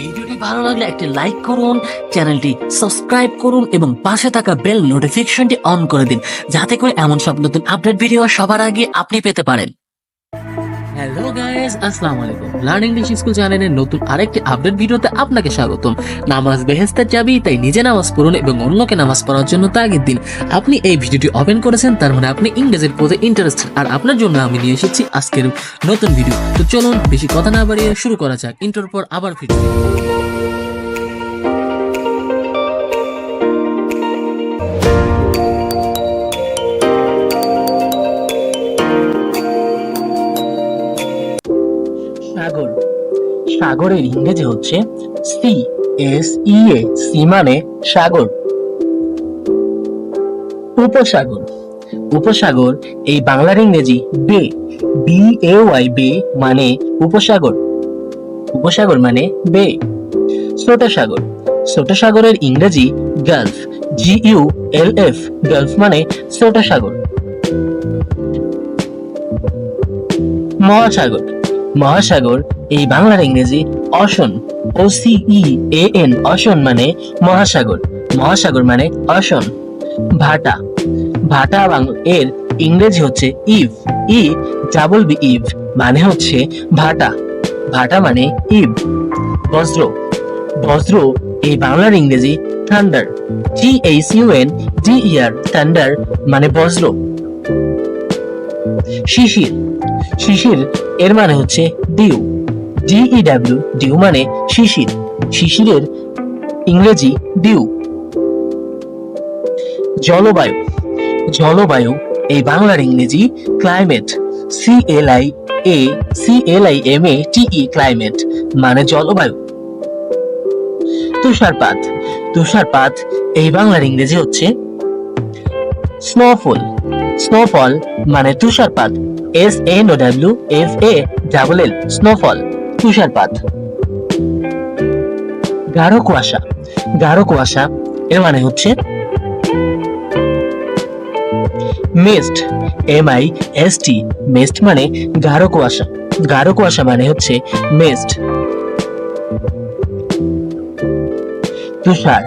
ভিডিওটি ভালো লাগলে একটি লাইক করুন, চ্যানেলটি সাবস্ক্রাইব করুন এবং পাশে থাকা বেল নোটিফিকেশনটি অন করে দিন, যাতে করে এমন সব নতুন আপডেট ভিডিও সবার আগে আপনি পেতে পারেন। হ্যালো গাইস আসসালামু আলাইকুম। লার্ন ইংলিশ স্কুল চ্যানেলের নতুন আরেকটি আপডেট ভিডিওতে আপনাকে স্বাগতম। নামাজ বেহেস্তের চাবি, তাই নিজে নামাজ পড়ুন এবং অন্যকে নামাজ পড়ার জন্য তাগিদ দিন। আপনি এই ভিডিওটি ওপেন করেছেন, তার মানে আপনি ইংরেজির প্রতি ইন্টারেস্টেড আর আপনার জন্য আমি নিয়ে এসেছি আজকের নতুন ভিডিও তো চলুন, বেশি কথা না বাড়িয়ে শুরু করা যাক। ইন্টার পর আবার ভিডিও সাগরের ইংরেজি হচ্ছে sea, S, E, A, sea মানে সাগর। উপসাগর। উপসাগর এই বাংলার ইংরেজি বে বি এ ওয়াই বে মানে উপসাগর। উপসাগর মানে বে। ছোট সাগর ছোট সাগরের ইংরেজি gulf G U L F gulf মানে ছোট সাগর মহাসাগর। মহাসাগর, এই বাংলার ইংরেজি ocean O C E A N ocean মানে মহাসাগর মহাসাগর মানে অশন ভাটা ভাটা এর ইংরেজি হচ্ছে ebb, E double B ebb মানে হচ্ছে ভাটা। ভাটা মানে ইভ। বজ্র বজ্র, এই বাংলার ইংরেজি thunder T H U N D E R thunder মানে বজ্র। শিশির শিশির এর মানে হচ্ছে ডিউ ডিই ডাব্লিউ ডিউ মানে শিশির। শিশিরের ইংরেজি ডিউ জলবায়ু। জলবায়ু, এই বাংলার ইংরেজি climate C L I A C L I M A T E climate মানে জলবায়ু। তুষারপাত। তুষারপাত, এই বাংলার ইংরেজি হচ্ছে স্নোফল স্নোফল মানে তুষারপাত। S N O W F A double L snowfall তুষারপাত। গাঢ় কুয়াশা গাঢ় কুয়াশা, এর মানে হচ্ছে mist M I S T mist মানে গাঢ় কুয়াশা। গাঢ় কুয়াশা মানে হচ্ছে মিস্ট তুষার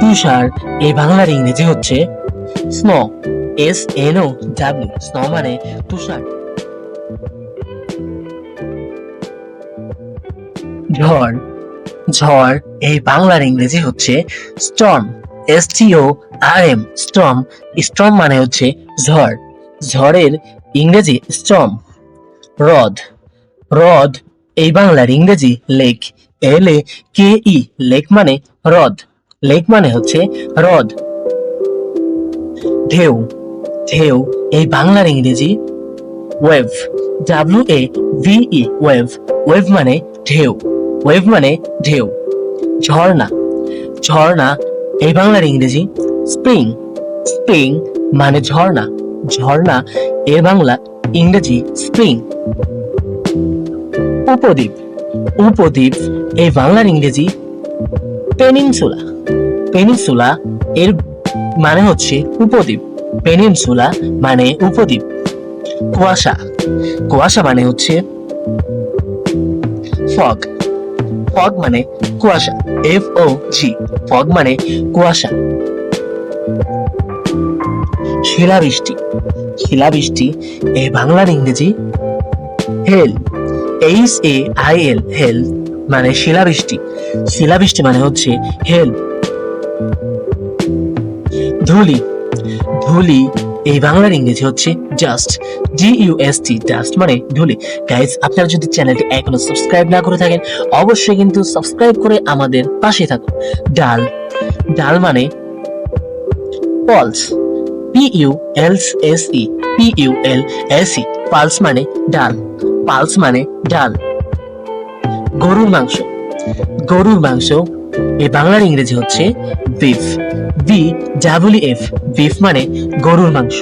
তুষার, এই বাংলার ইংরেজি হচ্ছে snow S N O W snow মানে তুষার ঝড় ঝড় এই বাংলার ইংরেজি হচ্ছে storm S T O R M storm storm মানে হচ্ছে ঝড়। ঝড়ের ইংরেজি স্টর্ম হ্রদ হ্রদ এই বাংলার ইংরেজি লেক এল এ কে ই লেক মানে হ্রদ লেক মানে হচ্ছে হ্রদ ঢেউ. ঢেউ, এই বাংলার ইংরেজি wave W A V E wave wave মানে ঢেউ ওয়েভ মানে ঢেউ, ঝর্ণা ঝর্ণা, এই বাংলার ইংরেজি স্প্রিং স্প্রিং মানে ঝর্ণা ঝর্ণা এর বাংলা ইংরেজি স্প্রিং উপদ্বীপ উপদ্বীপ, এই বাংলার ইংরেজি পেনিনসুলা পেনিনসুলা এর মানে হচ্ছে উপদ্বীপ। পেনিনসুলা মানে উপদ্বীপ। কুয়াশা। কুয়াশা মানে হচ্ছে ফগ। ফগ মানে কুয়াশা এফ ও জি ফগ মানে কুয়াশা। শিলাবৃষ্টি। শিলাবৃষ্টি এ বাংলার ইংরেজি হেল এইচ এ আই এল হেল মানে শিলাবৃষ্টি। শিলাবৃষ্টি মানে হচ্ছে হেল। ধুলি। ধুলি এই বাংলার ইংরেজি হচ্ছে জাস্ট জি টি জাস্ট মানে ধুলি গাইজ আপনারা যদি চ্যানেলটি এখনও সাবস্ক্রাইব না করে থাকেন, অবশ্যই কিন্তু সাবস্ক্রাইব করে আমাদের পাশে থাকুন। ডাল ডাল মানে pulse P U L S E P U L S E pulse মানে ডাল পালস মানে ডাল। গরুর মাংস গরুর মাংস, এই বাংলার ইংরেজি হচ্ছে beef B W F beef মানে গরুর মাংস।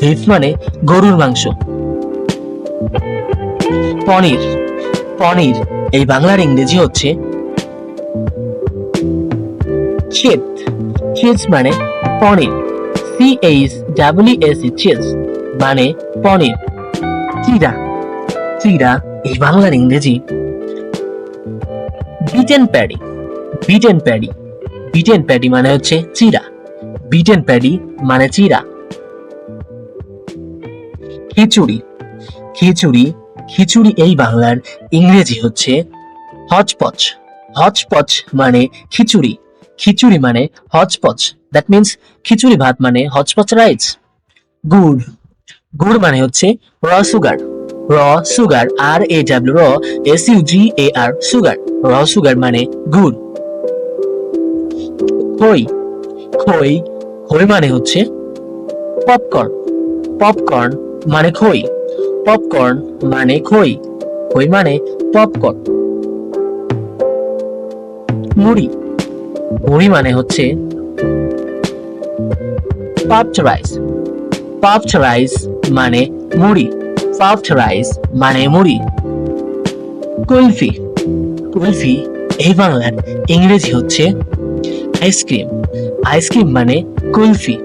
বিফ মানে গরুর মাংস। পনির পনির, এই বাংলার ইংরেজি হচ্ছে চিজ চিজ মানে পনির। C H W S cheese মানে পনির। চিরা চিরা এই বাংলার ইংরেজি। Beaten paddy beaten paddy. Beaten paddy মানে হচ্ছে চিরা। বিটেন প্যাডি মানে চিরা। খিচুড়ি। খিচুড়ি খিচুড়ি এই বাংলার ইংরেজি হচ্ছে হচপচ হচপচ মানে খিচুড়ি। খিচুড়ি মানে হচপচ দ্যাট মিন্স খিচুড়ি ভাত মানে হচপচ রাইস গুড়। গুড় মানে হচ্ছে raw sugar raw sugar R A W raw S U G A R sugar raw sugar মানে গুড়। খই। খই খই মানে হচ্ছে পপকর্ন পপকর্ন মানে খই। পপকর্ন মানে খই। খই মানে পপকর্ন মুড়ি। মুড়ি মানে হচ্ছে পাপড রাইস পাপড রাইস মানে মুড়ি। পাপড রাইস মানে মুড়ি। কুলফি। কুলফি এই বাংলার ইংরেজি হচ্ছে আইসক্রিম আইসক্রিম মানে কুলফি।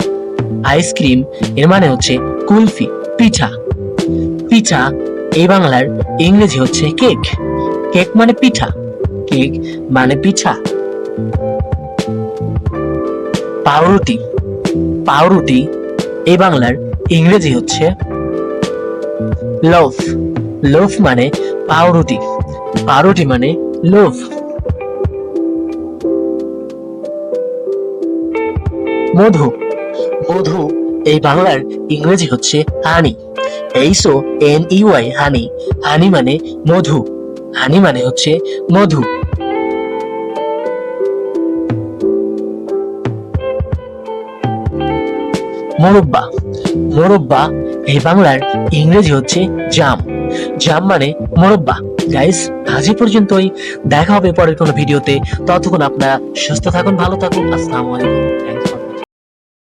আইসক্রিম এর মানে হচ্ছে কুলফি, পিঠা। পিঠা এই বাংলার ইংরেজি হচ্ছে কেক কেক মানে পিঠা। কেক মানে পিঠা। পাউরুটি। পাউরুটি এই বাংলার ইংরেজি হচ্ছে লোফ লোফ মানে পাউরুটি। পাউরুটি মানে লোফ মধু। মধু এই বাংলার ইংরেজি হচ্ছে হানি এইসো এন ইউআই হানি হানি মানে মধু। হানি মানে হচ্ছে মধু। মোরব্বা। মোরব্বা এই বাংলার ইংরেজি হচ্ছে জাম। জাম মানে মোরব্বা। গাইস আজ পর্যন্তই। দেখা হবে পরের কোনো ভিডিওতে। ততক্ষণ আপনারা সুস্থ থাকুন, ভালো থাকুন। আসসালামু আলাইকুম।